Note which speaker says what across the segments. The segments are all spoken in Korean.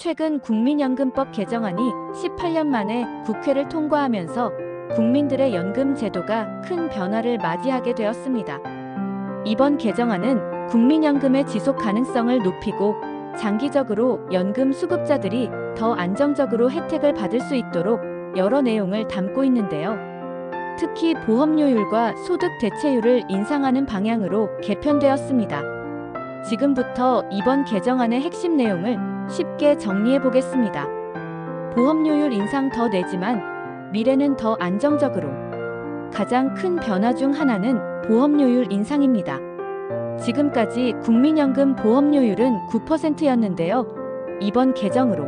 Speaker 1: 최근 국민연금법 개정안이 18년 만에 국회를 통과하면서 국민들의 연금 제도가 큰 변화를 맞이하게 되었습니다. 이번 개정안은 국민연금의 지속 가능성을 높이고 장기적으로 연금 수급자들이 더 안정적으로 혜택을 받을 수 있도록 여러 내용을 담고 있는데요. 특히 보험료율과 소득 대체율을 인상하는 방향으로 개편되었습니다. 지금부터 이번 개정안의 핵심 내용을 쉽게 정리해 보겠습니다. 보험료율 인상 더 내지만 미래는 더 안정적으로. 가장 큰 변화 중 하나는 보험료율 인상입니다. 지금까지 국민연금 보험료율은 9%였는데요. 이번 개정으로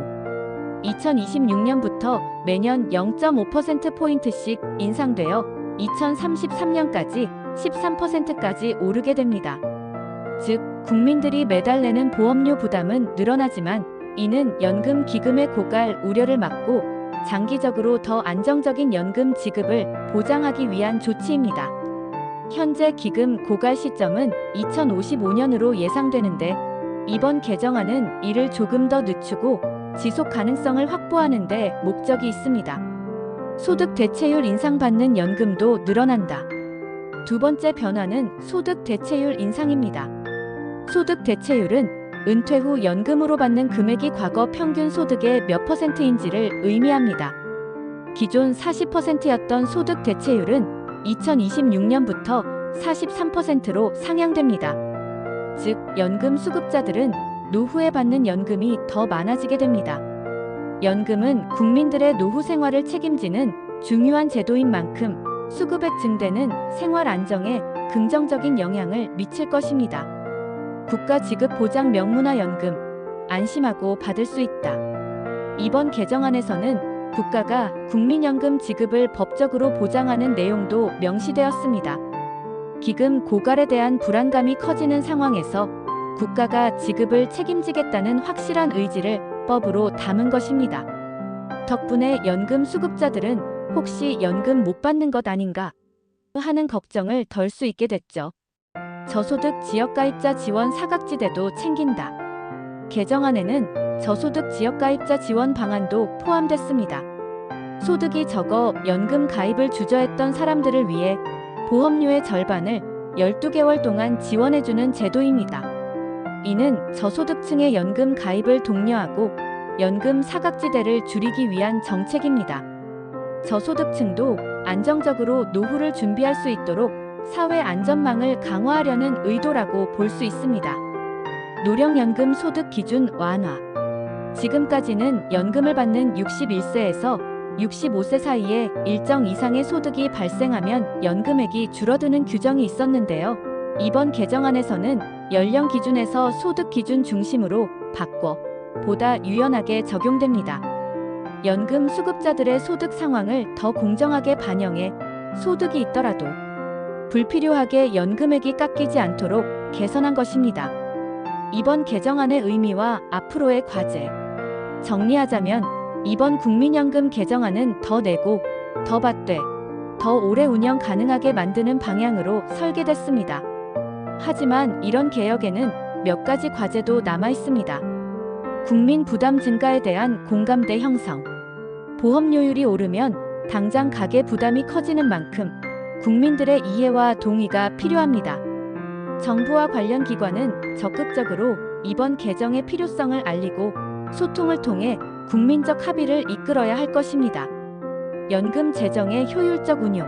Speaker 1: 2026년부터 매년 0.5%포인트씩 인상되어 2033년까지 13%까지 오르게 됩니다. 즉, 국민들이 매달 내는 보험료 부담은 늘어나지만 이는 연금 기금의 고갈 우려를 막고 장기적으로 더 안정적인 연금 지급을 보장하기 위한 조치입니다. 현재 기금 고갈 시점은 2055년으로 예상되는데 이번 개정안은 이를 조금 더 늦추고 지속 가능성을 확보하는 데 목적이 있습니다. 소득 대체율 인상받는 연금도 늘어난다. 두 번째 변화는 소득 대체율 인상입니다. 소득 대체율은 은퇴 후 연금으로 받는 금액이 과거 평균 소득의 몇 퍼센트인지를 의미합니다. 기존 40%였던 소득 대체율은 2026년부터 43%로 상향됩니다. 즉, 연금 수급자들은 노후에 받는 연금이 더 많아지게 됩니다. 연금은 국민들의 노후 생활을 책임지는 중요한 제도인 만큼 수급액 증대는 생활 안정에 긍정적인 영향을 미칠 것입니다. 국가 지급 보장 명문화 연금 안심하고 받을 수 있다. 이번 개정안에서는 국가가 국민연금 지급을 법적으로 보장하는 내용도 명시되었습니다. 기금 고갈에 대한 불안감이 커지는 상황에서 국가가 지급을 책임지겠다는 확실한 의지를 법으로 담은 것입니다. 덕분에 연금 수급자들은 혹시 연금 못 받는 것 아닌가 하는 걱정을 덜 수 있게 됐죠. 저소득 지역가입자 지원 사각지대도 챙긴다. 개정안에는 저소득 지역가입자 지원 방안도 포함됐습니다. 소득이 적어 연금 가입을 주저했던 사람들을 위해 보험료의 절반을 12개월 동안 지원해주는 제도입니다. 이는 저소득층의 연금 가입을 독려하고 연금 사각지대를 줄이기 위한 정책입니다. 저소득층도 안정적으로 노후를 준비할 수 있도록 사회 안전망을 강화하려는 의도라고 볼 수 있습니다. 노령연금 소득 기준 완화. 지금까지는 연금을 받는 61세에서 65세 사이에 일정 이상의 소득이 발생하면 연금액이 줄어드는 규정이 있었는데요. 이번 개정안에서는 연령 기준에서 소득 기준 중심으로 바꿔 보다 유연하게 적용됩니다. 연금 수급자들의 소득 상황을 더 공정하게 반영해 소득이 있더라도 불필요하게 연금액이 깎이지 않도록 개선한 것입니다. 이번 개정안의 의미와 앞으로의 과제. 정리하자면 이번 국민연금 개정안은 더 내고 더 받되 더 오래 운영 가능하게 만드는 방향으로 설계됐습니다. 하지만 이런 개혁에는 몇 가지 과제도 남아 있습니다. 국민 부담 증가에 대한 공감대 형성. 보험료율이 오르면 당장 가계 부담이 커지는 만큼 국민들의 이해와 동의가 필요합니다. 정부와 관련 기관은 적극적으로 이번 개정의 필요성을 알리고 소통을 통해 국민적 합의를 이끌어야 할 것입니다. 연금 재정의 효율적 운용,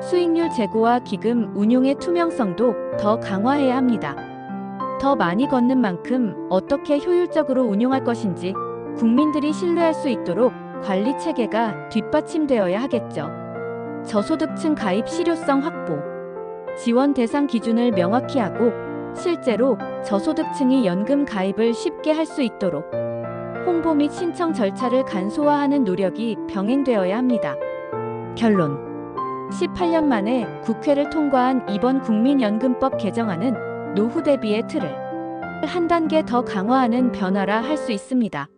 Speaker 1: 수익률 제고와 기금 운용의 투명성도 더 강화해야 합니다. 더 많이 걷는 만큼 어떻게 효율적으로 운용할 것인지 국민들이 신뢰할 수 있도록 관리 체계가 뒷받침되어야 하겠죠. 저소득층 가입 실효성 확보, 지원 대상 기준을 명확히 하고 실제로 저소득층이 연금 가입을 쉽게 할 수 있도록 홍보 및 신청 절차를 간소화하는 노력이 병행되어야 합니다. 결론 18년 만에 국회를 통과한 이번 국민연금법 개정안은 노후 대비의 틀을 한 단계 더 강화하는 변화라 할 수 있습니다.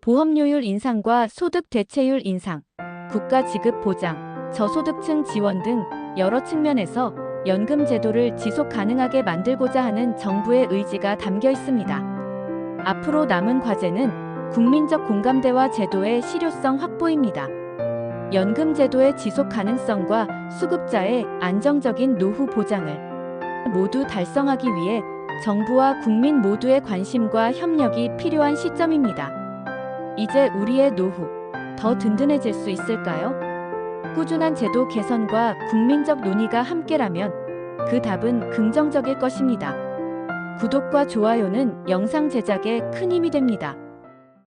Speaker 1: 보험료율 인상과 소득 대체율 인상, 국가 지급 보장, 저소득층 지원 등 여러 측면에서 연금 제도를 지속 가능하게 만들고자 하는 정부의 의지가 담겨 있습니다. 앞으로 남은 과제는 국민적 공감대와 제도의 실효성 확보입니다. 연금 제도의 지속 가능성과 수급자의 안정적인 노후 보장을 모두 달성하기 위해 정부와 국민 모두의 관심과 협력이 필요한 시점입니다. 이제 우리의 노후 더 든든해질 수 있을까요? 꾸준한 제도 개선과 국민적 논의가 함께라면 그 답은 긍정적일 것입니다. 구독과 좋아요는 영상 제작에 큰 힘이 됩니다.